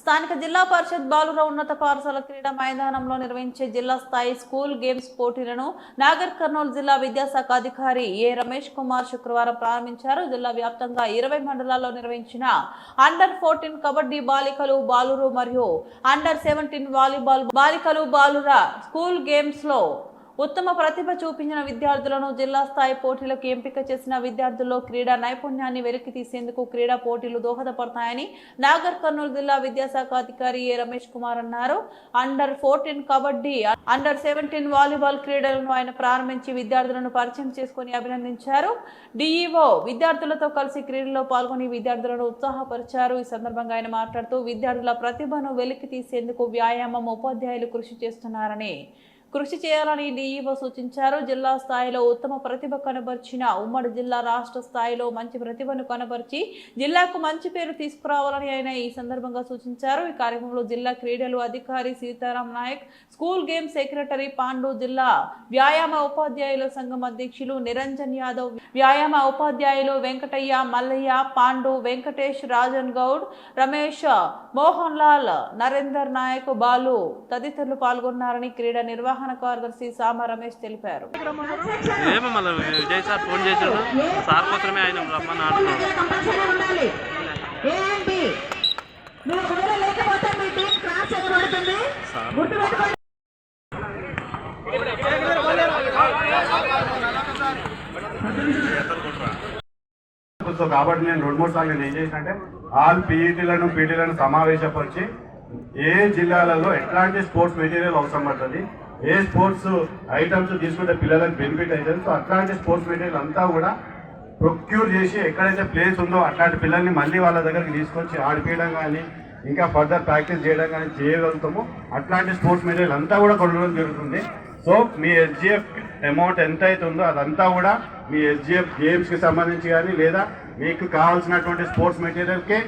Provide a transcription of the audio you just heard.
స్థానిక జిల్లా పరిషత్ బాలుర ఉన్నత పాఠశాల క్రీడా మైదానంలో నిర్వహించే జిల్లా స్థాయి స్కూల్ గేమ్స్ పోటీలను నాగర్ కర్నూలు జిల్లా విద్యాశాఖ అధికారి ఏ రమేష్ కుమార్ శుక్రవారం ప్రారంభించారు. జిల్లా వ్యాప్తంగా ఇరవై మండలాల్లో నిర్వహించిన అండర్ ఫోర్టీన్ కబడ్డీ బాలికలు బాలురు మరియు అండర్ సెవెంటీన్ వాలీబాల్ బాలికలు బాలుర స్కూల్ గేమ్స్లో ఉత్తమ ప్రతిభ చూపించిన విద్యార్థులను జిల్లా స్థాయి పోటీలకు ఎంపిక చేసిన విద్యార్థుల్లో క్రీడా నైపుణ్యాన్ని వెలికి తీసేందుకు క్రీడా పోటీలు దోహదపడతాయని నాగర్ కర్నూలు జిల్లా విద్యాశాఖ అధికారి ఏ రమేష్ కుమార్ అన్నారు. Under fourteen kabaddi under seventeen volleyball క్రీడలను ఆయన ప్రారంభించి విద్యార్థులను పరిచయం చేసుకుని అభినందించారు. డిఈఓ విద్యార్థులతో కలిసి క్రీడల్లో పాల్గొని విద్యార్థులను ఉత్సాహపరిచారు. ఈ సందర్భంగా ఆయన మాట్లాడుతూ విద్యార్థుల ప్రతిభను వెలికి తీసేందుకు వ్యాయామం ఉపాధ్యాయులు కృషి చేస్తున్నారని కృషి చేయాలని డీఈఓ సూచించారు. జిల్లా స్థాయిలో ఉత్తమ ప్రతిభ కనబర్చిన ఉమ్మడి జిల్లా రాష్ట్ర స్థాయిలో మంచి ప్రతిభను కనబర్చి జిల్లాకు మంచి పేరు తీసుకురావాలని ఆయన ఈ సందర్భంగా సూచించారు. ఈ కార్యక్రమంలో జిల్లా క్రీడలు అధికారి Sitaram Naik school game secretary Pandu జిల్లా వ్యాయామ ఉపాధ్యాయుల సంఘం అధ్యక్షులు నిరంజన్ యాదవ్ వ్యాయామ ఉపాధ్యాయులు వెంకటయ్య మల్లయ్య పాండు వెంకటేష్ రాజన్ గౌడ్ రమేష్ మోహన్ లాల్ నరేందర్ నాయక్ బాలు తదితరులు పాల్గొన్నారని క్రీడా నిర్వహణ కార్యదర్శి సామ రమేష్ తెలిపారు. విజయ్ సార్ ఫోన్ సార్ కోసమే ఆయన సో కాబట్టి నేను రెండు మూడు సార్లు నేను ఏం చేసిన అంటే ఆల్ పీఈటీలను పీటీలను సమావేశపరిచి ఏ జిల్లాలలో ఎట్లాంటి స్పోర్ట్స్ మెటీరియల్ అవసరం పడుతుంది ఏ స్పోర్ట్స్ ఐటమ్స్ తీసుకుంటే పిల్లలకు బెనిఫిట్ అవుతుంది. సో అట్లాంటి స్పోర్ట్స్ మెటీరియల్ అంతా కూడా ప్రొక్యూర్ చేసి ఎక్కడైతే ప్లేస్ ఉందో అట్లాంటి పిల్లల్ని మళ్ళీ వాళ్ళ దగ్గరికి తీసుకొచ్చి ఆడిపించడం కానీ ఇంకా ఫర్దర్ ప్రాక్టీస్ చేయడం కానీ చేయగలుగుతాము. అట్లాంటి స్పోర్ట్స్ మెటీరియల్ అంతా కూడా కొనడం జరుగుతుంది. సో మీ ఎస్జిఎఫ్ అమౌంట్ ఎంత అయితే ఉందో అదంతా కూడా మీ ఎస్జిఎఫ్ గేమ్స్కి సంబంధించి కానీ లేదా మీకు కావాల్సినటువంటి స్పోర్ట్స్ మెటీరియల్కే